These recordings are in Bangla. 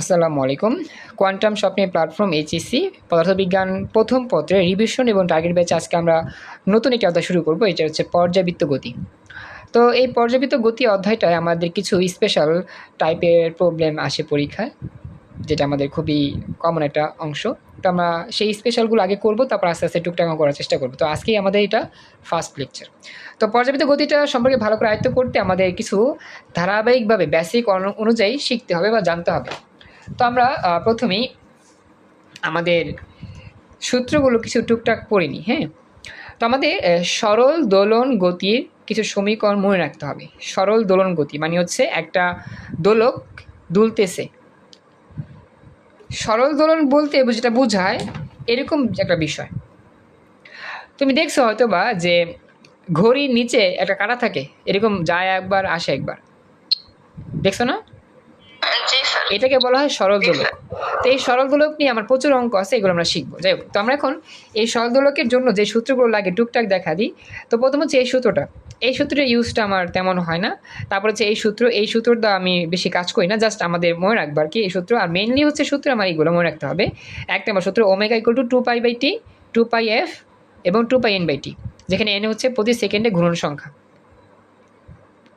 আসসালামু আলাইকুম। কোয়ান্টাম স্বপ্নের প্ল্যাটফর্ম এইচএসসি পদার্থবিজ্ঞান প্রথম পত্রে রিভিশন এবং টার্গেট ব্যাচ আজকে আমরা নতুন একটি অধ্যায় শুরু করব, এটা হচ্ছে পর্যাবৃত্ত গতি। তো এই পর্যাবৃত্ত গতি অধ্যায়টায় আমাদের কিছু স্পেশাল টাইপের প্রবলেম আসে পরীক্ষায়, যেটা আমাদের খুবই কমন একটা অংশ। তো আমরা সেই স্পেশালগুলো আগে করব, তারপর আস্তে আস্তে টুকটাক করার চেষ্টা করব। তো আজকেই আমাদের এটা ফার্স্ট লেকচার তো পর্যাবৃত্ত গতিটা সম্পর্কে ভালো করে আয়ত্ত করতে আমাদের কিছু ধারাবাহিকভাবে বেসিক অনুযায়ী শিখতে হবে বা জানতে হবে। তো আমরা প্রথমেই আমাদের সূত্রগুলো কিছু টুকটাক পড়ে নিই হ্যাঁ? তো আমাদের সরল দোলন গতির কিছু সমীকরণ মনে রাখতে হবে। সরল দোলন গতি মানে হচ্ছে একটা দোলক দুলতেছে। সরল দোলন বলতে যেটা বোঝায়, এরকম একটা বিষয়। তুমি দেখছ হয়তো বা যে ঘড়ির নিচে একটা কাটা থাকে, এরকম যায় একবার, আসে একবার। দেখছ না? এটাকে বলা হয় সরল দোলক তো এই সরল দোলক নিয়ে আমার প্রচুর অঙ্ক আছে এগুলো আমরা শিখব। যাই হোক তো আমরা এখন এই সরল দোলকের জন্য যে সূত্রগুলো লাগে টুকটাক দেখা দিই। তো প্রথম হচ্ছে এই সূত্রটা। এই সূত্রের ইউজটা আমার তেমন হয় না। তারপর হচ্ছে এই সূত্র এই সূত্র সূত্রটা আমি বেশি কাজ করি না জাস্ট আমাদের মনে রাখব আর কি এই সূত্র। আর মেনলি হচ্ছে সূত্র আমার এইগুলো মনে রাখতে হবে। এক নম্বর সূত্র omega equal to two pi by T two pi F এবং two pi N by T যেখানে এন হচ্ছে প্রতি সেকেন্ডে ঘূর্ণন সংখ্যা।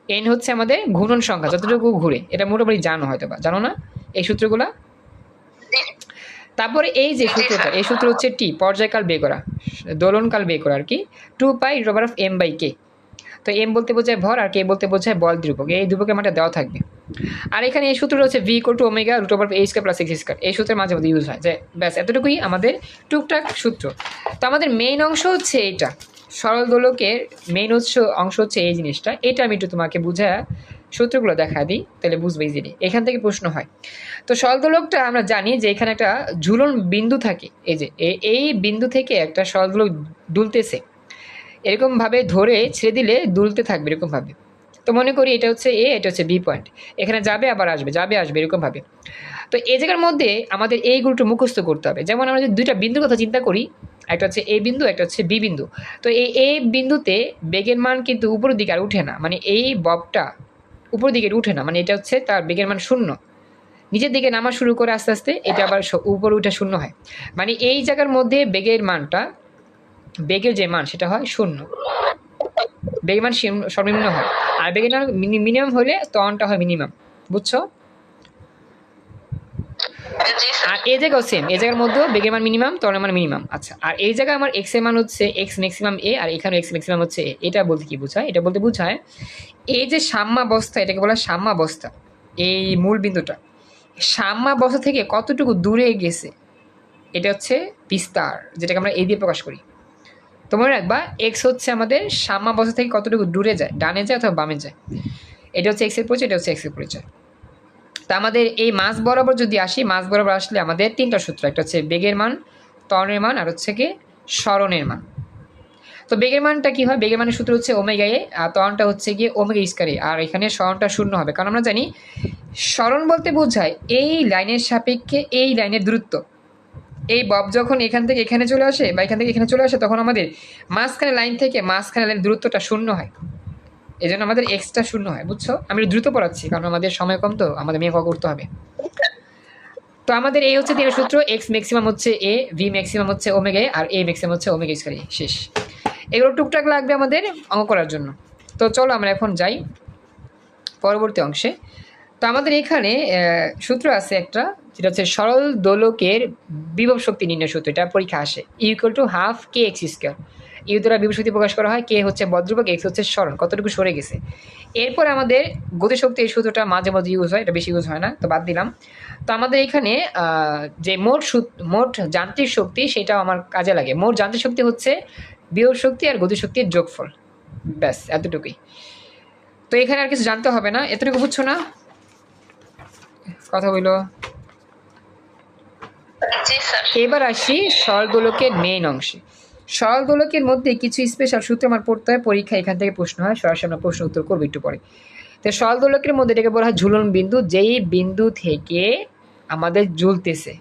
এন হচ্ছে আমাদের ঘূর্ণন সংখ্যা যতটুকু ঘুরে। এটা মোটামুটি জানো হয়তো বা জানো না? এই সূত্রগুলা? তারপরে এই যে সূত্রটা এই সূত্র হচ্ছে টি পর্যায়কাল বের করা দোলনকাল বের করা আর কি। Two pi root over of M by K তো এম বলতে বোঝায় ভর আর কে বলতে বোঝায় বল ধ্রুবক। এই ধ্রুবকের মাঠে দেওয়া থাকবে। আর এখানে এই সূত্রটা হচ্ছে V equal to omega root over H square plus X square এই সূত্রের মাঝে মধ্যে ইউজ হয়। যে ব্যাস এতটুকুই আমাদের টুকটাক সূত্র। তো আমাদের মেইন অংশ হচ্ছে এইটা সরল দোলকের মেইন উৎস, অংশ হচ্ছে এই জিনিসটা। এটা আমি একটু তোমাকে বুঝা সূত্রগুলো দেখা দিই, তাহলে বুঝবে ইজিলি এখান থেকে প্রশ্ন হয়। তো সরল দোলকটা আমরা জানি যে এখানে একটা ঝুলন বিন্দু থাকে। এই যে এই বিন্দু থেকে একটা সরল দোলক দুলতেছে। এরকমভাবে ধরে ছেড়ে দিলে দুলতে থাকবে এরকমভাবে। তো মনে করি এটা হচ্ছে এ, এটা হচ্ছে বি পয়েন্ট এখানে যাবে, আবার আসবে, যাবে, আসবে এরকমভাবে। তো এই জায়গার মধ্যে আমাদের এইগুলোটা মুখস্থ করতে হবে। যেমন আমরা যদি দুইটা বিন্দুর কথা চিন্তা করি একটা হচ্ছে এ বিন্দু, একটা হচ্ছে বি বিন্দু। তো এই এ বিন্দুতে বেগের মান কিন্তু উপরের দিকে আর উঠে না। মানে এই ববটা উপরের দিকে উঠে না। মানে এটা হচ্ছে তার বেগের মান শূন্য। নিচের দিকে নামা শুরু করে আস্তে আস্তে এটা আবার উপরে উঠে শূন্য হয়। মানে এই জায়গার মধ্যে বেগের মানটা, বেগের যে মান সেটা হয় শূন্য। বেগের মান সর্বনিম্ন হয়। আর বেগের মান মিনিমাম হলে তনটা হয় মিনিমাম বুঝছ? আর এই জায়গাও সেম এই জায়গার মধ্যেও বেগের মান মিনিমাম তরলের মান মিনিমাম আচ্ছা আর এই জায়গায় আমার এক্সের মান হচ্ছে এক্স ম্যাক্সিমাম এ আর এখানে এক্স ম্যাক্সিমাম হচ্ছে এটা বলতে কি বোঝায়? এটা বলতে বোঝায়, এই যে সাম্যাবস্থা, এটাকে বলা সাম্যাবস্থা, এই মূল বিন্দুটা, সাম্যাবস্থা থেকে কতটুকু দূরে গেছে, এটা হচ্ছে বিস্তার, যেটাকে আমরা এই দিয়ে প্রকাশ করি। তো মনে রাখবা এক্স হচ্ছে আমাদের সাম্যাবস্থা থেকে কতটুকু দূরে যায়, ডানে যায় অথবা বামে যায়। এটা হচ্ছে এক্সের পরিচয়, এটা হচ্ছে এক্সের পরিচয়। তা আমাদের এই মাছ বরাবর যদি আসি, মাছ বরাবর আসলে আমাদের তিনটা সূত্র, একটা হচ্ছে বেগের মান ত্বরণের মান, আর হচ্ছে কি স্মরণের মান। তো বেগের মানটা কি হয়? বেগের মানের সূত্র হচ্ছে ওমেগা এ, আর ত্বরণটা হচ্ছে গিয়ে ওমেগা স্কারে আর এখানে স্মরণটা শূন্য হবে। কারণ আমরা জানি, স্মরণ বলতে বোঝায় এই লাইনের সাপেক্ষে এই লাইনের দূরত্ব। এই বব যখন এখান থেকে এখানে চলে আসে বা এখান থেকে এখানে চলে আসে, তখন আমাদের মাঝখানে লাইন থেকে মাঝখানে লাইনের দূরত্বটা শূন্য হয়। এই জন্য আমাদের এক্সট্রা শূন্য হয়, বুঝছ? আমি দ্রুত পড়াচ্ছি, কারণ আমাদের সময় কম তো, আমাদের মেয়ে করতে হবে। তো আমাদের এই হচ্ছে তিনের সূত্র এক্স ম্যাক্সিমাম হচ্ছে এ ভি ম্যাক্সিমাম হচ্ছে ওমেগে আর এ ম্যাক্সিমাম হচ্ছে ওমেগা স্কয়ার এ। শেষ। এগুলো টুকটাক লাগবে আমাদের অঙ্ক করার জন্য। তো চলো আমরা এখন যাই পরবর্তী অংশে। তো আমাদের এখানে সূত্র আছে একটা, যেটা হচ্ছে সরল দোলকের বিভব শক্তি নির্ণয় সূত্র, এটা পরীক্ষা আসে। Equal to half K X square U দ্বারা বিভব শক্তি প্রকাশ করা হয় কে হচ্ছে বজ্রপক এক্স হচ্ছে স্মরণ কতটুকু সরে গেছে। এরপর আমাদের গতিশক্তি এই সূত্রটা মাঝে মাঝে ইউজ হয় এটা বেশি ইউজ হয় না তো বাদ দিলাম। তো আমাদের এখানে যে মোট মোট যান্ত্রিক শক্তি সেটাও আমার কাজে লাগে। মোট যান্ত্রিক শক্তি হচ্ছে বিভব শক্তি আর গতিশক্তির যোগফল। ব্যাস এতটুকুই। তো এখানে আর কিছু জানতে হবে না এতটুকু বুঝছ না? কথা বলল এবার আসি দোলকের মেইন অংশে। সরল দোলকের মধ্যে কিছু স্পেশাল সূত্র আমার পড়তে হয় পরীক্ষা এখান থেকে প্রশ্ন হয়, সরাসরি আমরা প্রশ্ন উত্তর করব একটু পরে। তো সরল দোলকের মধ্যে এটাকে বলা হয় ঝুলন বিন্দু, যেই বিন্দু থেকে আমাদের ঝুলতেছে।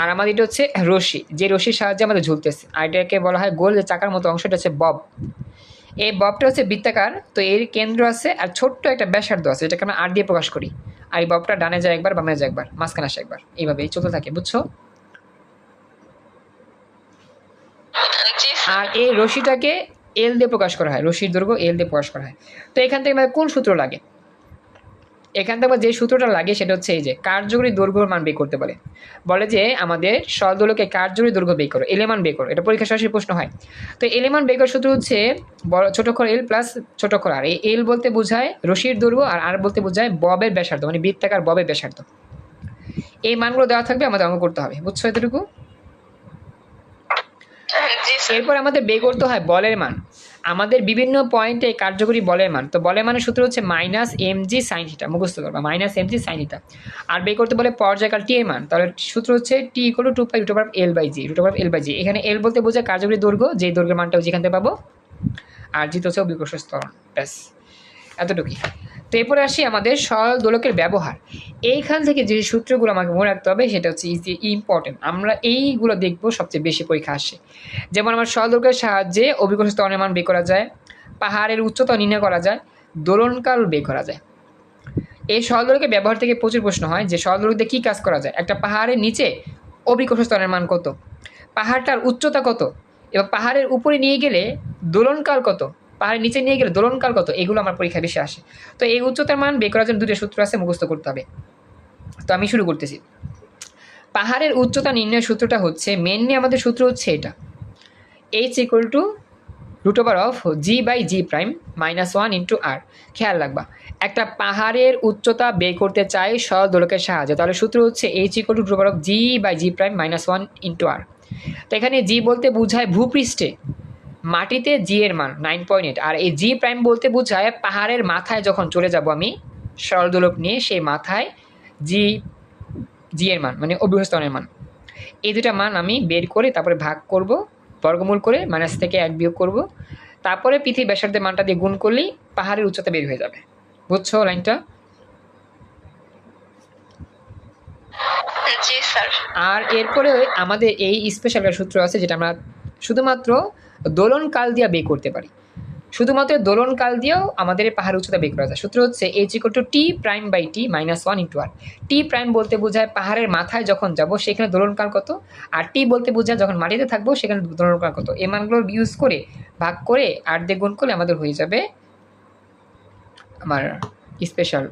আর আমাদের এটা হচ্ছে রশি যে রশির সাহায্যে আমাদের ঝুলতেছে। আর এটাকে বলা হয় গোল, যে চাকার মতো অংশটা হচ্ছে বব। এই ববটা হচ্ছে বৃত্তাকার, তো এর কেন্দ্র আছে আর ছোট্ট একটা ব্যাসার্ধ আছে এটাকে আমরা আর দিয়ে প্রকাশ করি। আর এই ববটা ডানে যায় একবার, বামে যায় একবার, মাঝখানে আসে একবার। এইভাবেই চলতে থাকে, বুঝছ জি স্যার আর এই রশিটাকে এল দিয়ে প্রকাশ করা হয়, রশির দৈর্ঘ্য এল দিয়ে প্রকাশ করা হয়। তো এখান থেকে আমাদের কোন সূত্র লাগে? এখান থেকে যে সূত্রটা লাগে সেটা হচ্ছে এই যে কার্যকরী দৈর্ঘ্যর মান বের করতে বলে। বলে যে আমাদের সরদোলকে কার্যকরী দৈর্ঘ্য বের করো এলেমান বের করো। এটা পরীক্ষা সরাসরি প্রশ্ন হয়। তো এলেমান বের করার সূত্র হচ্ছে বড়, ছোট অক্ষর এল প্লাস ছোট অক্ষর আর এই এল বলতে বোঝায় রশির দৈর্ঘ্য আর আর বলতে বোঝায় ববের ব্যাসার্ধ মানে বৃত্তাকার ববের ব্যাসার্ধ। এই মানগুলো দেওয়া থাকবে আমাদের অঙ্ক করতে হবে। বুঝছ এতটুকু? এরপর আমাদের বের করতে হয় বলের মান। আমাদের বিভিন্ন পয়েন্টে কার্যকরী বলের মান। তো বলের মানের সূত্র হচ্ছে minus M G sine theta মুখস্থ করবা। Minus M G sine theta আর বের করতে বলে পর্যায়কাল টি এর মান। তাহলে সূত্র হচ্ছে T equal to pi root over L by G root over L by G এখানে এল বলতে বোঝায় কার্যকরী দৈর্ঘ্য, যে দৈর্ঘ্যের মানটা যেখান থেকে পাবো। আর জিত হচ্ছে অভিকর্ষ স্তরণ ব্যাস। এতটুকুই। তো এরপরে আসি আমাদের সরল দোলকের ব্যবহার। এইখান থেকে যে সূত্রগুলো আমাকে মনে রাখতে হবে, সেটা হচ্ছে ইজি ইম্পর্টেন্ট আমরা এইগুলো দেখব, সবচেয়ে বেশি পরীক্ষা আসে। যেমন আমার সরল দোলকের সাহায্যে অভিকর্ষ স্তরের মান বের করা যায়, পাহাড়ের উচ্চতা নির্ণয় করা যায়, দোলনকাল বের করা যায়। এই সরলদোলকের ব্যবহার থেকে প্রচুর প্রশ্ন হয় যে সরলদোলক দিয়ে কী কাজ করা যায়? একটা পাহাড়ের নিচে অভিকর্ষ স্তরের মান কত? পাহাড়টার উচ্চতা কত? এবং পাহাড়ের উপরে নিয়ে গেলে দোলনকাল কত? পাহাড়ের নিচে নিয়ে গেলে দোলনকাল কত? এগুলো আমার পরীক্ষায় বেশি আসে। তো এই উচ্চতার মান বের করার জন্য দুটো সূত্র আছে, মুখস্থ করতে হবে। তো আমি শুরু করতেছি। পাহাড়ের উচ্চতা নির্ণয়ের সূত্রটা হচ্ছে মেনলি আমাদের সূত্র হচ্ছে এটা। H equal to root over of G by G prime minus one into R খেয়াল রাখবা, একটা পাহাড়ের উচ্চতা বের করতে চাই সরল দোলকের সাহায্যে। তাহলে সূত্র হচ্ছে H equal to root over of G by G prime minus one into R তো এখানে জি বলতে বোঝায় ভূপৃষ্ঠে। মাটিতে জি এর মান নাইন পয়েন্ট এইট আর এই জি প্রাইম বলতে বোঝায় পাহাড়ের মাথায় যখন চলে যাব আমি সরল দোলক নিয়ে সেই মাথায় জি জি এর মান মানে অভিহস্তনের মান। এই দুটা মান আমি বের করে তারপরে ভাগ করব বর্গমূল করে মাইনাস থেকে এক বিয়োগ করব। তারপরে পৃথিবী ব্যাসার্ধের মানটা দিয়ে গুণ করলেই পাহাড়ের উচ্চতা বের হয়ে যাবে। বুঝছ লাইনটা? আর এরপরে আমাদের এই স্পেশাল সূত্র আছে যেটা আমরা শুধুমাত্র দোলন কাল দিয়ে বের করতে পারি। শুধুমাত্র দোলন কাল দিয়েও আমাদের পাহাড় উচ্চতা বের করা যায়। সূত্র হচ্ছে H equal to T prime by T minus one into R T prime বলতে বোঝায় পাহাড়ের মাথায় যখন যাব, সেখানে দোলনকাল কত? আর টি বলতে বোঝায় যখন মাটিতে থাকব, সেখানে দোলনকাল কত? এই মানগুলো ইউজ করে, ভাগ করে আট দিয়ে গুণ করলে আমাদের হয়ে যাবে আমার স্পেশাল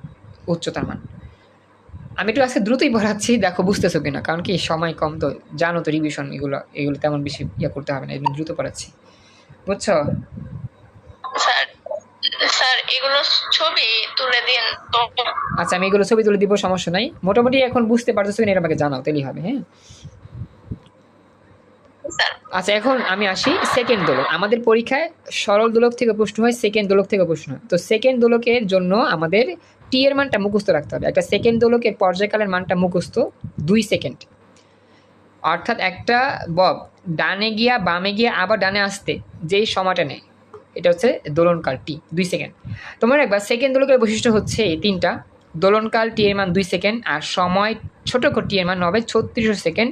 উচ্চতার মান। আমি একটু আজকে দ্রুতই পড়াচ্ছি, দেখো বুঝতেছো কিনা? কারণ কি সময় কম তো, জানো তো রিভিশন এগুলো এগুলো তেমন বেশি ইয়ে করতে হবে না এগুলো দ্রুত পড়াচ্ছি। বুঝছ? আচ্ছা আমি এগুলো ছবি তুলে দিব সমস্যা নাই। মোটামুটি এখন বুঝতে পারতেছো কিনা আমাকে জানাও তাহলেই হবে হ্যাঁ? আচ্ছা এখন আমি আসি সেকেন্ড দোলক। আমাদের পরীক্ষায় সরল দোলক থেকে প্রশ্ন হয় সেকেন্ড দোলক থেকে প্রশ্ন হয়। তো সেকেন্ড দোলকের জন্য আমাদের টি এর মানটা মুখস্থ রাখতে হবে। একটা সেকেন্ড দোলকের পর্যায়কালের মানটা মুখস্থ দুই সেকেন্ড অর্থাৎ একটা বব ডানে গিয়া বামে গিয়া আবার ডানে আসতে যেই সময়টা নেয় এটা হচ্ছে দোলনকাল টি, দুই সেকেন্ড। তোমার একবার সেকেন্ড দোলকের বৈশিষ্ট্য হচ্ছে এই তিনটা। দোলনকাল টি এর মান দুই সেকেন্ড, আর সময় ছোট টি এর মান হবে ছত্রিশশো সেকেন্ড,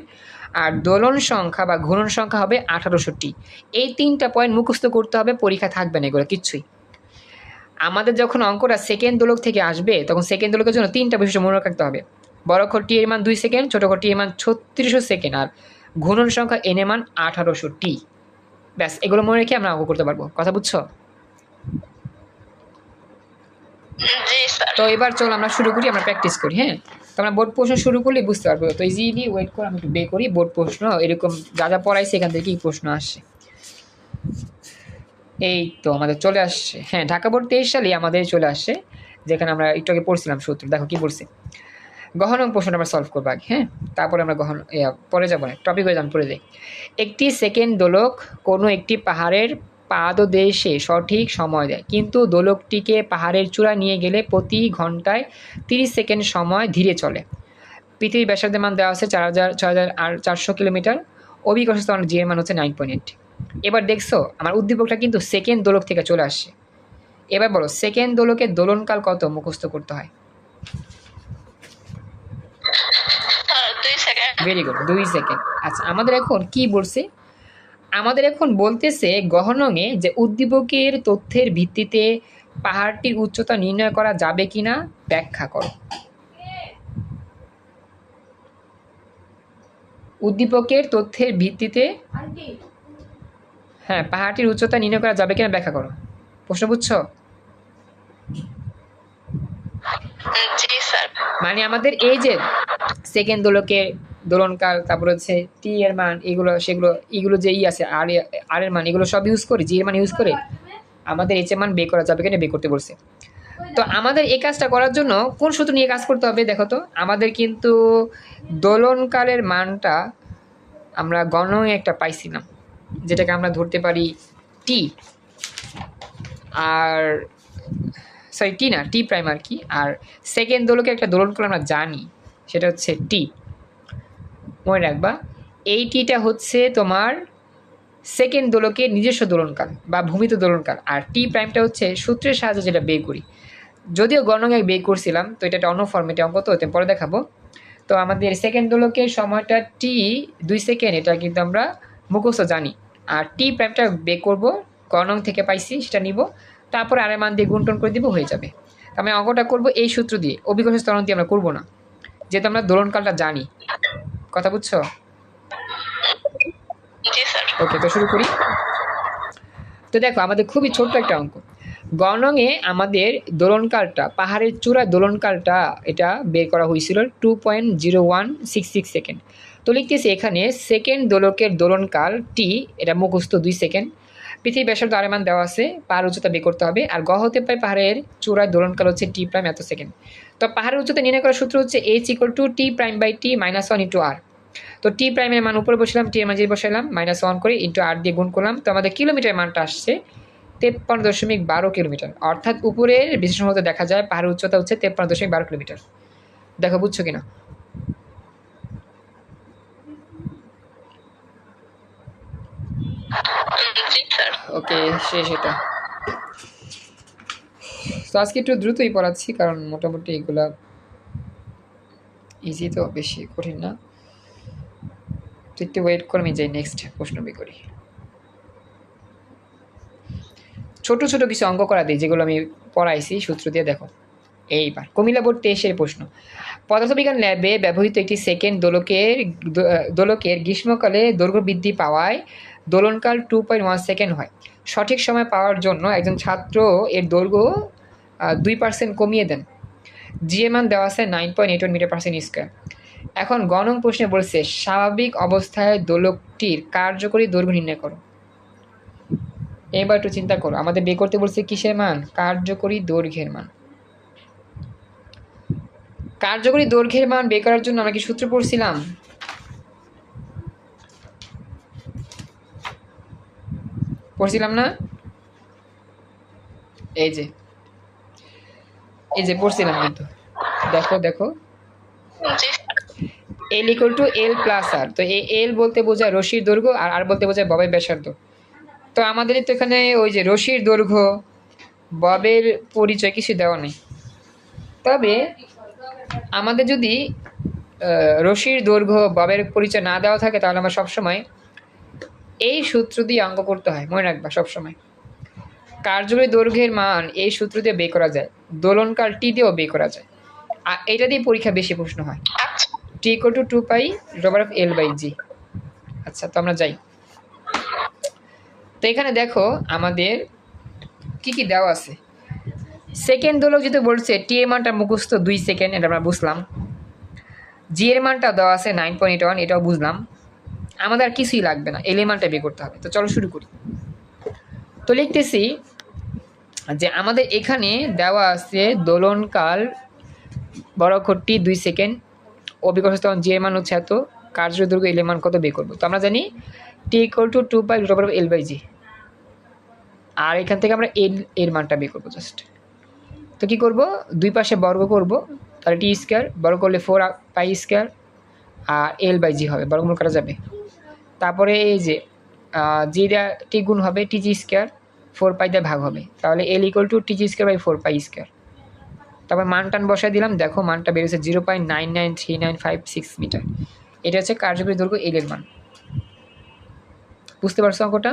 আর দোলন সংখ্যা বা ঘূর্ণন সংখ্যা হবে আঠারোশো টি। এই তিনটা পয়েন্ট মুখস্থ করতে হবে, পরীক্ষা থাকবে না এগুলো কিচ্ছুই। আমাদের যখন অঙ্কটা সেকেন্ড দোলক থেকে আসবে, তখন সেকেন্ড দোলকের জন্য তিনটা বৈশিষ্ট্য মনে রাখতে হবে। বড় অক্ষর টি এর মান দুই সেকেন্ড ছোট অক্ষর টি এর মান ছত্রিশশো সেকেন্ড আর ঘূর্ণন সংখ্যা এন এর মান আঠারোশো টি ব্যাস এগুলো মনে রেখে আমরা অঙ্ক করতে পারব। কথা বুঝছ? তো এবার চল আমরা শুরু করি আমরা প্র্যাকটিস করি হ্যাঁ? তো আমরা বোর্ড প্রশ্ন শুরু করলে বুঝতে পারব। তো ইজিলি ওয়েট করে আমি একটু বে করি বোর্ড প্রশ্ন এরকম যা যা পড়াইছে এখান থেকে কি প্রশ্ন আসে। এই তো আমাদের চলে আসছে। হ্যাঁ ঢাকা বোর্ড তেইশ সালে আমাদের চলে আসছে যেখানে আমরা একটু আগে পড়ছিলাম সূত্র। দেখো কি বলছে। গহন এবং প্রশ্নটা আমরা সলভ করব আগে হ্যাঁ? তারপরে আমরা গহন পরে যাব না টপিক হয়ে যান পরে যাই। একটি সেকেন্ড দোলক কোনো একটি পাহাড়ের পাদদেশে সঠিক সময় দেয়, কিন্তু দোলকটিকে পাহাড়ের চূড়া নিয়ে গেলে প্রতি ঘন্টায় তিরিশ সেকেন্ড সময় ধীরে চলে। পৃথিবীর ব্যাসার্ধের মান দেওয়া আছে চার হাজার, ছয় হাজার আর চারশো কিলোমিটার। অভিকর্ষ স্তর জি মান হচ্ছে নাইন পয়েন্ট এবার দেখছ, আমার উদ্দীপকটা কিন্তু সেকেন্ড দোলক থেকে চলে আসছে। এবার বলো সেকেন্ড দোলকের দোলনকাল কত? মুখস্থ করতে হয়। ভেরি গুড দুই সেকেন্ড আচ্ছা আমাদের এখন কি বলছে? আমাদের এখন বলতেছে গহনঙে যে উদ্দীপকের তথ্যের ভিত্তিতে পাহাড়টির উচ্চতা নির্ণয় করা যাবে কিনা ব্যাখ্যা করো। উদ্দীপকের তথ্যের ভিত্তিতে হ্যাঁ পাহাড়টির উচ্চতা নির্ণয় করা যাবে কিনা ব্যাখ্যা করো। প্রশ্ন বুঝছ? জি, স্যার। মানে আমাদের এই যে সেকেন্ড দোলকে দোলনকাল, তারপর হচ্ছে টি এর মান, এগুলো, সেগুলো, এগুলো যে ই আছে আর আর এর মান, এগুলো সব ইউজ করে জি এর মান ইউজ করে আমাদের এইচ এর মান বে করা যাবে কিনা বে করতে বলছে। তো আমাদের এই কাজটা করার জন্য কোন সূত্র নিয়ে কাজ করতে হবে দেখো তো? আমাদের কিন্তু দোলনকালের মানটা আমরা গণ একটা পাইছিলাম, যেটাকে আমরা ধরতে পারি টি আর সরি টি না টি প্রাইম আর কি। আর সেকেন্ড দোলকে একটা দোলনকাল আমরা জানি, সেটা হচ্ছে টি মনে রাখবা, এই টিটা হচ্ছে তোমার সেকেন্ড দোলকের নিজস্ব দোলনকাল বা ভূমিত দোলনকাল। আর টি প্রাইমটা হচ্ছে সূত্রের সাহায্যে যেটা বে করি। যদিও গণনায় বে করছিলাম, তো এটা একটা অন্য ফর্মেটে অঙ্ক তো হতে পরে দেখাবো। তো আমাদের সেকেন্ড দোলকের সময়টা টি দুই সেকেন্ড এটা কিন্তু আমরা মুখস্থ জানি। আর টি প্রাইমটা বে করব গণং থেকে পাইছি, সেটা নিব। তারপরে আরের মান দিয়ে গুণটন করে দিব হয়ে যাবে। আমি অঙ্কটা করব এই সূত্র দিয়ে। অভিজ্ঞতা স্তরণ দিয়ে আমরা করব না। যেহেতু আমরা দোলনকালটা জানি। কথা বুঝছ? ওকে তো শুরু করি। তো দেখো আমাদের খুবই ছোট্ট একটা অঙ্ক। গণঙে আমাদের দোলনকালটা পাহাড়ের চূড়ায় দোলনকালটা এটা বের করা হয়েছিল two point zero one six six second তো লিখতেছি এখানে সেকেন্ড দোলকের দোলনকাল টি এটা মুখস্থ দুই সেকেন্ড পৃথিবী ব্যাসার্ধ আরেমান দেওয়া আছে পাহাড় উচ্চতা বের করতে হবে, আর গ হতে পারে পাহাড়ের চূড়ায় দোলনকাল হচ্ছে টি প্রাইম এত সেকেন্ড তো পাহাড়ের উচ্চতা নির্ণয় করার সূত্র হচ্ছে H equal to T prime by T minus one into R তো টি প্রাইমের মান উপরে বসলাম টি এর মাঝে বসাইলাম মাইনাস ওয়ান করে ইন্টু আর দিয়ে গুণ করলাম, তো আমাদের কিলোমিটার মানটা আসছে তেপ্পান্ন দশমিক বারো কিলোমিটার। অর্থাৎ উপরের বিশ্লেষণ হতে দেখা যায় পাহাড়ের উচ্চতা হচ্ছে তেপ্পান্ন দশমিক বারো কিলোমিটার। দেখো, বুঝছ কিনা জি স্যার ওকে শেষ এটা তো আজকে একটু দ্রুতই পড়াচ্ছি, কারণ মোটামুটি এগুলা ইজি তো, বেশি কঠিন না। একটু ওয়েট করে আমি যাই নেক্সট প্রশ্ন বের করি। ছোট ছোট কিছু অঙ্ক করা দিই, যেগুলো আমি পড়াইছি, সূত্র দিয়ে দেখো। এইবার, কুমিল্লা বোর্ড তেইশের প্রশ্ন। পদার্থবিজ্ঞান ল্যাবে ব্যবহৃত একটি সেকেন্ড দোলকের দোলকের গ্রীষ্মকালে দৈর্ঘ্য বৃদ্ধি পাওয়ায় দোলনকাল টু পয়েন্ট ওয়ান সেকেন্ড হয়। সঠিক সময় পাওয়ার জন্য একজন ছাত্র এর দৈর্ঘ্য দুই পার্সেন্ট কমিয়ে দেন। জিএমান দেওয়া আছে nine point eight meter percent square এখন গণং প্রশ্নে বলছে, স্বাভাবিক অবস্থায় দোলকটির কার্যকরী দৈর্ঘ্য নির্ণয় করো। এবার একটু চিন্তা করো, আমাদের বের করতে বলছে কিসের মান? কার্যকরী দৈর্ঘ্যের মান। কার্যকরী দৈর্ঘ্যের মান বের করার জন্য আমরা কি সূত্র পড়ছিলাম? পড়ছিলাম না? এই যে। এই যে, পড়ছিলাম কিন্তু। দেখো দেখো। L equal to L plus R তো এই এল বলতে বোঝায় রশির দৈর্ঘ্য আর আর বলতে বোঝায় ববের ব্যাসার্ধ। তো আমাদের তো এখানে ওই যে রশির দৈর্ঘ্য, ববের পরিচয় কিছু দেওয়া নেই। তবে আমাদের যদি রশির দৈর্ঘ্য, ববের পরিচয় না দেওয়া থাকে, তাহলে আমরা সবসময় এই সূত্র দিয়ে অঙ্ক করতে হয় মনে রাখবা সবসময়। কার্যকরী দৈর্ঘ্যের মান এই সূত্র দিয়ে বের করা যায় দোলনকাল টি দিয়েও বের করা যায়। আর এটা দিয়ে পরীক্ষা বেশি প্রশ্ন হয়। আচ্ছা। T equal to two pi root over of L by G আচ্ছা তো আমরা যাই। তো এখানে দেখো আমাদের কি কি দেওয়া আছে। সেকেন্ড দোলক যেহেতু বলছে টি এর মানটা মুখস্থ দুই সেকেন্ড এটা আমরা বুঝলাম। জি এর মানটা দেওয়া আছে নাইন পয়েন্ট ওয়ান এটাও বুঝলাম। আমাদের আর কিছুই লাগবে না এল এর মানটা বের করতে হবে। তো চলো শুরু করি। তো লিখতেছি যে আমাদের এখানে দেওয়া আছে, দোলনকাল বড় অক্ষরটি দুই সেকেন্ড অভিজ্ঞতা এর মান হচ্ছে এত কার্য দৈর্ঘ্য এল মান কত বের করব। তো আমরা জানি T equal to two by root L by G আর এখান থেকে আমরা এল এর মানটা বের করব জাস্ট তো কী করব? দুই পাশে বর্গ করব, তাহলে টি স্কোয়ার বর্গ করলে ফোর পাই স্কোয়ার আর এল বাই জি হবে। বর্গমূল করা যাবে। তারপরে এই যে জি দেওয়া টি গুণ হবে টি জি স্কোয়ার ফোর পাই দিয়ে ভাগ হবে। তাহলে L equal to T G square by four pi square. তারপর মান টান বসাই দিলাম দেখো মানটা বেড়েছে zero point nine nine three nine five six meter এটা হচ্ছে কার্যকরী দৈর্ঘ্য এল এর মান। বুঝতে পারছ অঙ্কটা?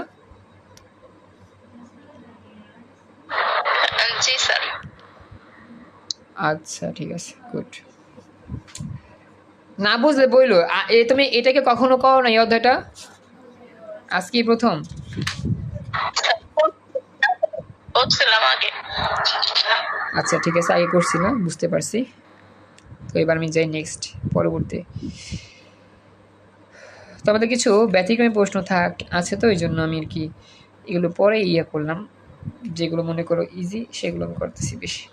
আচ্ছা ঠিক আছে গুড। না বুঝলে বইলো। এ তুমি এটাকে কখনো করো না এই অধ্যায়টা আজকেই প্রথম? আচ্ছা ঠিক আছে আগে করছিলাম বুঝতে পারছি। তো এবার আমি যাই নেক্সট পরবর্তী। তো আমাদের কিছু ব্যতিক্রমী প্রশ্ন থাক আছে তো এই জন্য আমি আর কি এগুলো পরে ইয়ে করলাম। যেগুলো মনে করো ইজি সেগুলো আমি করতেছি বেশি।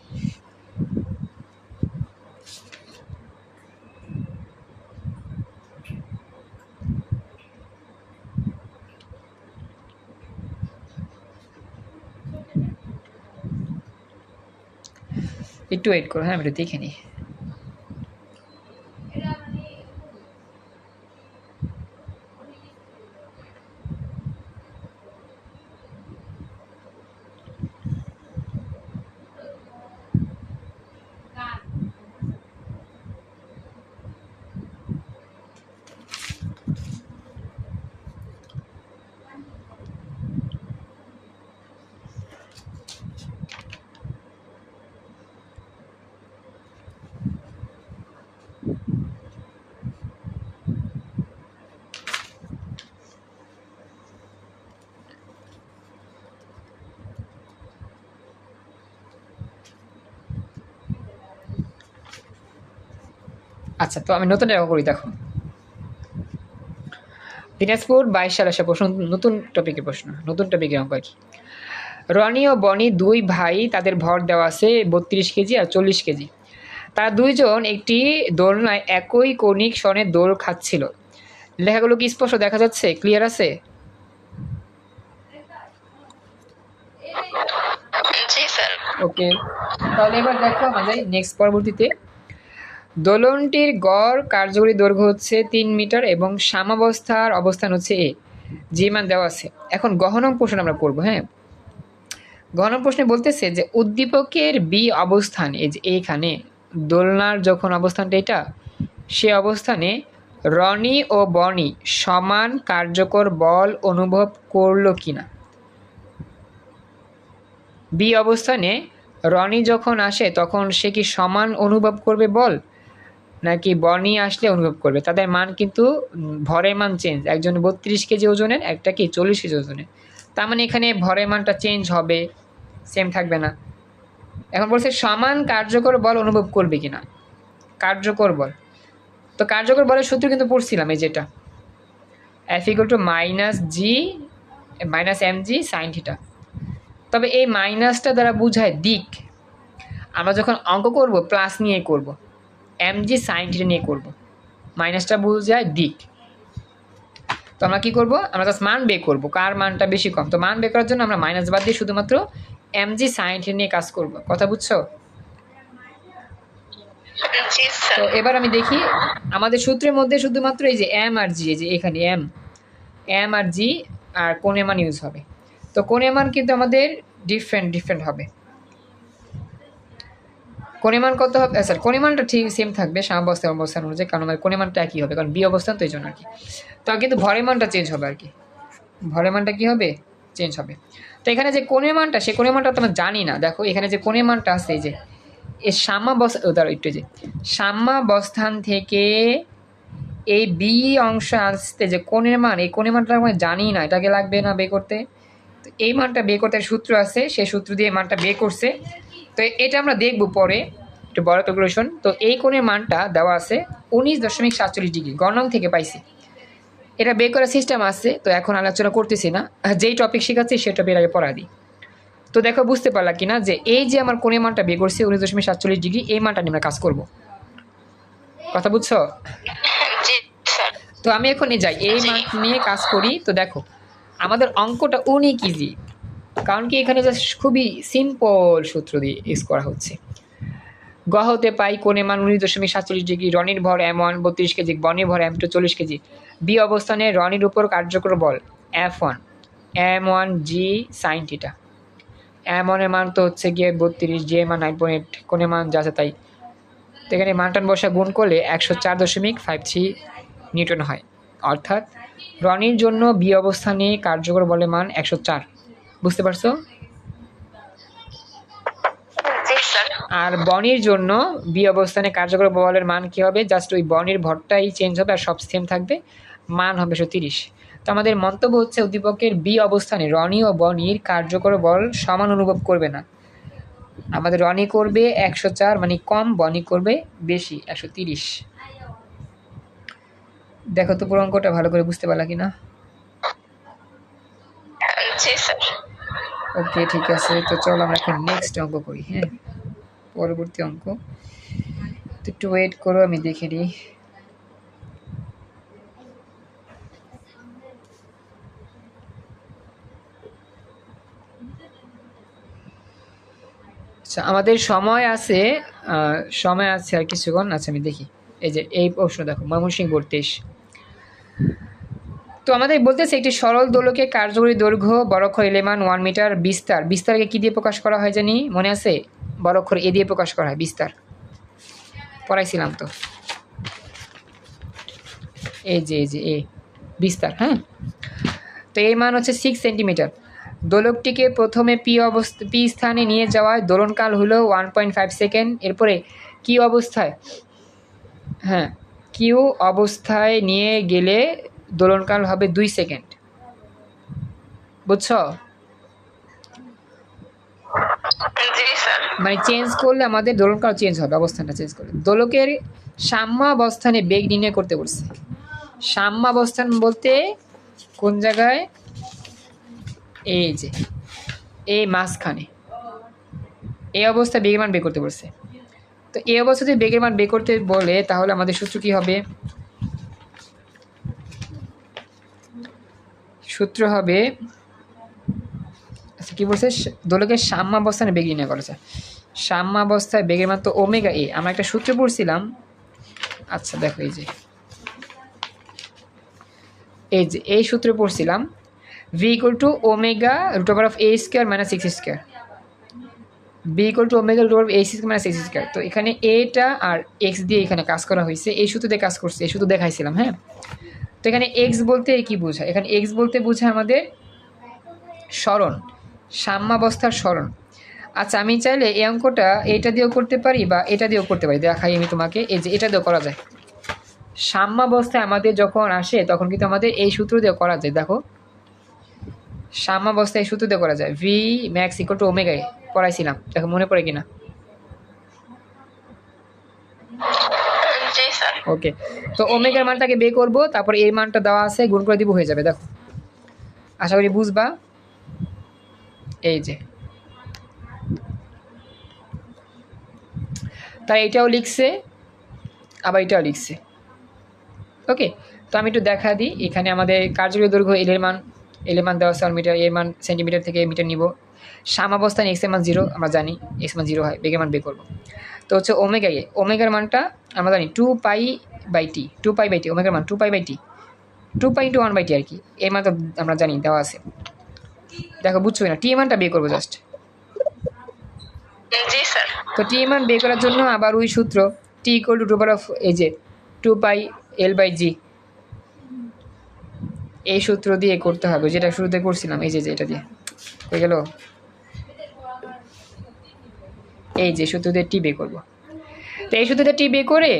একটু ওয়েট করো হ্যাঁ আমি একটু দেখে নিই। আচ্ছা তো আমি নতুন একটা করি দেখো। দিনাজপুর বাইশ সালে আসা প্রশ্ন নতুন টপিকের প্রশ্ন নতুন টপিকের অঙ্ক কি রনি ও বনি দুই ভাই তাদের ভর দেওয়া আছে বত্রিশ কেজি আর চল্লিশ কেজি। তারা দুইজন একটি দোলনায় একই কৌণিক স্বর্ণে দোল খাচ্ছিল। লেখাগুলো কি স্পষ্ট দেখা যাচ্ছে? ক্লিয়ার আছে? ওকে তাহলে এবার দেখো আমাদের নেক্সট পরবর্তীতে দোলনটির গড় কার্যকরী দৈর্ঘ্য হচ্ছে তিন মিটার এবং সামাবস্থার অবস্থান হচ্ছে এ, যে মান দেওয়া আছে। এখন গহনম প্রশ্ন আমরা করব হ্যাঁ? গহনম প্রশ্নে বলতেছে যে, উদ্দীপকের বি অবস্থান, এই যে এইখানে দোলনার যখন অবস্থানটা এটা, সে অবস্থানে রনি ও বনি সমান কার্যকর বল অনুভব করল কিনা? বি অবস্থানে রনি যখন আসে, তখন সে কি সমান অনুভব করবে বল? নাকি বনি আসলে অনুভব করবে? তাদের মান কিন্তু, ভরের মান চেঞ্জ একজন বত্রিশ কেজি ওজনের, একটা কি চল্লিশ কেজি ওজনের। তার মানে এখানে ভরের মানটা চেঞ্জ হবে সেম থাকবে না। এখন বলছে, সমান কার্যকর বল অনুভব করবে কিনা? কার্যকর বল। তো কার্যকর বলের সূত্র কিন্তু পড়ছিলাম এই যেটা। Equal to minus G minus M G sine theta তবে এই মাইনাসটা দ্বারা বোঝায় দিক। আমরা যখন অঙ্ক করব প্লাস নিয়ে করব। এম জি সাইন থিটা নিয়ে করব। মাইনাসটা বোঝায় দিক। তো আমরা কী করব? আমরা জাস্ট মান বের করব। কার মানটা বেশি কম? তো মান বের করার জন্য আমরা মাইনাস বাদ দিয়ে শুধুমাত্র এম জি সাইন থিটা নিয়ে কাজ করব। কথা বুঝছ? তো এবার আমি দেখি আমাদের সূত্রের মধ্যে শুধুমাত্র এই যে এম আর জি এই যে এখানে এম এম আর জি আর কোণের মান ইউজ হবে। তো কোণের মান কিন্তু আমাদের ডিফারেন্ট ডিফারেন্ট হবে। কোণের মান কত হবে? স্যার কোনিমানটা ঠিক সেম থাকবে সাম্যাবস্থান অবস্থান অনুযায়ী, কারণ আমাদের কোণের মানটা একই হবে, কারণ বি অবস্থান তো এই জন্য আর কি তো কিন্তু ভরের মানটা চেঞ্জ হবে আর কি ভরের মানটা কি হবে? চেঞ্জ হবে। তো এখানে যে কোণের মানটা, সে কোণের মানটা তো আমরা জানি না। দেখো, এখানে যে কোণের মানটা আছে, এই যে এই সাম্যাবস্থা দাঁড়াও একটু যে, সাম্যাবস্থান থেকে এই বি অংশ আসতে যে কোণের মান, এই কোণের মানটা আমরা জানি না, এটাকে লাগবে না বে করতে। তো এই মানটা বে করতে সূত্র আছে সেই সূত্র দিয়ে মানটা বে করছে। তো এটা আমরা দেখব পরে একটু বড় ক্যালকুলেশন তো এই কোণের মানটা দেওয়া আছে উনিশ দশমিক সাতচল্লিশ ডিগ্রি গণন থেকে পাইছি। এটা বের করার সিস্টেম আছে তো এখন আলোচনা করতেছি না। যেই টপিক শেখাচ্ছি সেই টপিক আগে পড়া দিই। তো দেখো বুঝতে পারলা কিনা যে এই যে আমার কোণের মানটা বের করছে উনিশ দশমিক সাতচল্লিশ ডিগ্রি এই মানটা নিয়ে আমরা কাজ করব। কথা বুঝছ? তো আমি এখন যাই এই মান নিয়ে কাজ করি। তো দেখো আমাদের অঙ্কটা অনেক ইজি কারণ কি এখানে জাস্ট খুবই সিম্পল সূত্র দিয়ে ইউজ করা হচ্ছে। গ হতে পাই, কোণে মান উনিশ দশমিক সাতচল্লিশ ডিগ্রি, রনির ভর এম ওয়ান বত্রিশ কেজি, বনির ভর এম টু চল্লিশ কেজি। বি অবস্থানে রনির উপর কার্যকর বল F one M one G sine theta M ওয়ানের মান তো হচ্ছে গিয়ে বত্রিশ জি মান নাইন পয়েন্ট কোণের মান যা আছে তাই। তো এখানে মানটান বসা গুণ করলে একশো চার দশমিক ফাইভ থ্রি নিউটন হয়। অর্থাৎ রনির জন্য বি অবস্থানে কার্যকর বলের মান একশো চার। বুঝতে পারছ? আর বনির জন্য বি অবস্থানে কার্যকর বলের মান কি হবে? জাস্ট ওই বনির ভরটাই চেঞ্জ হবে আর সব সেম থাকবে। মান হবে একশো তিরিশ। তো আমাদের মন্তব্য হচ্ছে উদ্দীপকের বি অবস্থানে রনি ও বনির কার্যকর বল সমান অনুভব করবে না। আমাদের রনি করবে একশো চার মানে কম বনি করবে বেশি একশো তিরিশ। দেখো তো পুরো অঙ্কটা ভালো করে বুঝতে পারলা কিনা? জি স্যার। ওকে, ঠিক আছে। তো চলো আমরা এখন নেক্সট অঙ্ক করি হ্যাঁ? পরবর্তী অঙ্ক। তো একটু ওয়েট করো, আমি দেখে নিই। আচ্ছা আমাদের সময় আছে সময় আছে আর কিছুক্ষণ। আচ্ছা আমি দেখি। এই যে, এই প্রশ্ন দেখো, ময়মনসিংহ বোর্ড তেইশ। তো আমাদের বলতেছে একটি সরল দোলকে কার্যকরী দৈর্ঘ্য বড়ক্ষর এলেমান ওয়ান মিটার বিস্তার। বিস্তারকে কী দিয়ে প্রকাশ করা হয় জানি? মনে আছে? বড়ক্ষর এ দিয়ে প্রকাশ করা হয় বিস্তার। পড়াইছিলাম তো। এই যে এই যে, এ, বিস্তার হ্যাঁ? তো এর মান হচ্ছে সিক্স সেন্টিমিটার দোলকটিকে প্রথমে পি অবস্থা, পি স্থানে নিয়ে যাওয়ায় দোলনকাল হলো ওয়ান পয়েন্ট ফাইভ সেকেন্ড এরপরে কি অবস্থায় হ্যাঁ কিউ অবস্থায় নিয়ে গেলে দোলনকাল হবে দুই সেকেন্ড। বুঝছ? মানে চেঞ্জ করলে আমাদের দোলনকাল চেঞ্জ হবে অবস্থানটা চেঞ্জ করলে। দোলকের সাম্যাবস্থানে বেগ নির্ণয় করতে বলছে। সাম্যাবস্থান বলতে কোন জায়গায়? এই যে এই মাঝখানে। এই অবস্থায় বেগের মান বের করতে বলছে। তো এই অবস্থাতে বেগের মান বের করতে বলে তাহলে আমাদের সূত্র কি হবে? সূত্র হবে আচ্ছা কি বলছে? দোলকের সাম্যাবস্থানে বেগ নির্ণয় করেছে। সাম্যাবস্থায় বেগের তো ওমেগা এ। আমরা একটা সূত্র পড়ছিলাম। আচ্ছা দেখো এই যে। এই যে, এই সূত্রে পড়ছিলাম। V equal to omega root over of A square minus six square B equal to omega root over A square minus six square তো এখানে এটা আর এক্স দিয়ে এখানে কাজ করা হয়েছে। এই সূত্র দিয়ে কাজ করছে, এই সূত্র দেখাইছিলাম হ্যাঁ? তো এখানে এক্স বলতে কি বোঝায়? এখানে এক্স বলতে বোঝায় আমাদের স্মরণ, সাম্যাবস্থার স্মরণ। আচ্ছা আমি চাইলে এই অঙ্কটা এটা দিয়েও করতে পারি বা এটা দিয়েও করতে পারি। দেখাই আমি তোমাকে, এই যে এটা দিয়েও করা যায়। সাম্যাবস্থায় আমাদের যখন আসে, তখন কিন্তু আমাদের এই সূত্র দিয়েও করা যায়। দেখো, সাম্যাবস্থায় এই সূত্র দিয়ে করা যায়। ভি ম্যাক্স ইকুয়াল টু ওমেগায় পড়াইছিলাম। দেখো, মনে পড়ে কিনা জি স্যার ওকে তো ওমেগার মানটাকে বের করব, তারপর এই মানটা দেওয়া আছে, গুণ করে দিব হয়ে যাবে, দেখো। আশা করি বুঝবা? এই যে। তাই এটাও লিখছে, আবার এটাও লিখছে। ওকে তো আমি একটু দেখা দিই, এখানে আমাদের কার্যকরী দৈর্ঘ্য এলের মান এলের মান দেওয়া আছে মিটার এর মান সেন্টিমিটার থেকে মিটার নিব। সামাবস্থান এক্সের মান জিরো আমরা জানি এক্স মান জিরো হয়, বেগের মান বের করব। তো হচ্ছে ওমেগা এ ওমেগার মানটা আমরা জানি two pi by T two pi by T ওমেগার মান two pi by T two pi two one by T আর কি এর মান তো আমরা জানি দেওয়া আছে। দেখো বুঝছ না টি মানটা বের করব জাস্ট তো টি মান বের করার জন্য আবার ওই সূত্র T equal to two per of A যে টু পাই এল বাই জি এই সূত্র দিয়ে করতে হবে যেটা শুরুতে করছিলাম এই যে এটা দিয়ে। হয়ে গেল? এই যে দিয়ে টি বের করব। তো এই দিয়ে টি বের করে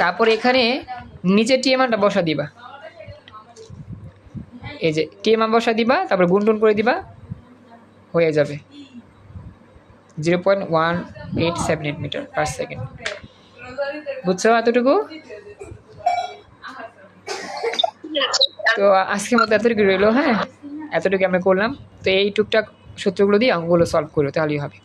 তারপর এখানে নিচে টি এমানটা বসা দিবা। এই যে টি এমান বসা দিবা, তারপর গুণ টুন করে দিবা, হয়ে যাবে। Zero point one eight seven eight meter per second বুঝছ এতটুকু? তো আজকের মতো এতটুকু রইল হ্যাঁ? এতটুকু আমরা করলাম। তো এই টুকটাক সূত্রগুলো দিয়ে অঙ্কগুলো সলভ করো, তাহলেই হবে।